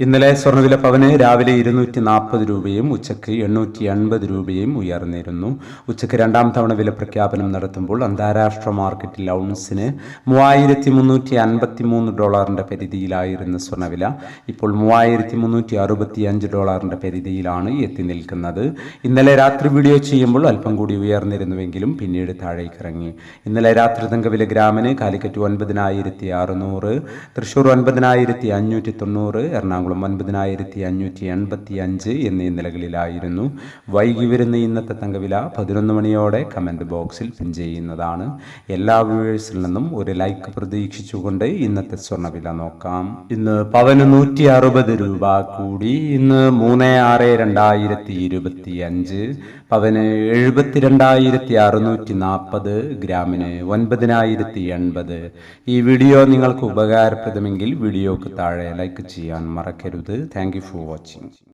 ഇന്നലെ സ്വർണവില പവന് രാവിലെ ഇരുന്നൂറ്റി നാൽപ്പത് രൂപയും ഉച്ചയ്ക്ക് എണ്ണൂറ്റി എൺപത് രൂപയും ഉയർന്നിരുന്നു. ഉച്ചയ്ക്ക് രണ്ടാം തവണ വില പ്രഖ്യാപനം നടത്തുമ്പോൾ അന്താരാഷ്ട്ര മാർക്കറ്റിൽ ഔൺസിന് മൂവായിരത്തി മുന്നൂറ്റി അൻപത്തി മൂന്ന് ഡോളറിന്റെ പരിധിയിലായിരുന്നു സ്വർണവില. ഇപ്പോൾ മൂവായിരത്തി മുന്നൂറ്റി അറുപത്തി അഞ്ച് ഡോളറിന്റെ പരിധിയിലാണ് എത്തി നിൽക്കുന്നത്. ഇന്നലെ രാത്രി വീഡിയോ ചെയ്യുമ്പോൾ അല്പം കൂടി ഉയർന്നിരുന്നുവെങ്കിലും പിന്നീട് താഴേക്ക് ഇറങ്ങി. ഇന്നലെ രാത്രി തങ്കവില ഗ്രാമിന് കാലിക്കറ്റ് ഒൻപതിനായിരത്തി അറുന്നൂറ് തൃശൂർ ഒൻപതിനായിരത്തി അഞ്ഞൂറ്റി തൊണ്ണൂറ് എറണാകുളം ഒൻപതിനായിരത്തി അഞ്ഞൂറ്റി എൺപത്തി അഞ്ച് എന്നീ നിലകളിലായിരുന്നു വൈകി വരുന്ന ഇന്നത്തെ തങ്കവില പതിനൊന്ന് മണിയോടെ കമന്റ് ബോക്സിൽ പിൻ ചെയ്യുന്നതാണ്. എല്ലാ വ്യൂവേഴ്സിൽ നിന്നും ഒരു ലൈക്ക് പ്രതീക്ഷിച്ചുകൊണ്ട് ഇന്നത്തെ സ്വർണവില നോക്കാം. ഇന്ന് പവന് നൂറ്റി അറുപത് രൂപ കൂടി. ഇന്ന് മൂന്ന് ആറ് രണ്ടായിരത്തി ഇരുപത്തി അഞ്ച് പവന് എഴുപത്തിരണ്ടായിരത്തി അറുന്നൂറ്റി നാൽപ്പത് ഗ്രാമിന് ഒൻപതിനായിരത്തി എൺപത് ഈ വീഡിയോ നിങ്ങൾക്ക് ഉപകാരപ്രദമെങ്കിൽ വീഡിയോക്ക് താഴെ ലൈക്ക് ചെയ്യാൻ 바케로드. Thank you for watching.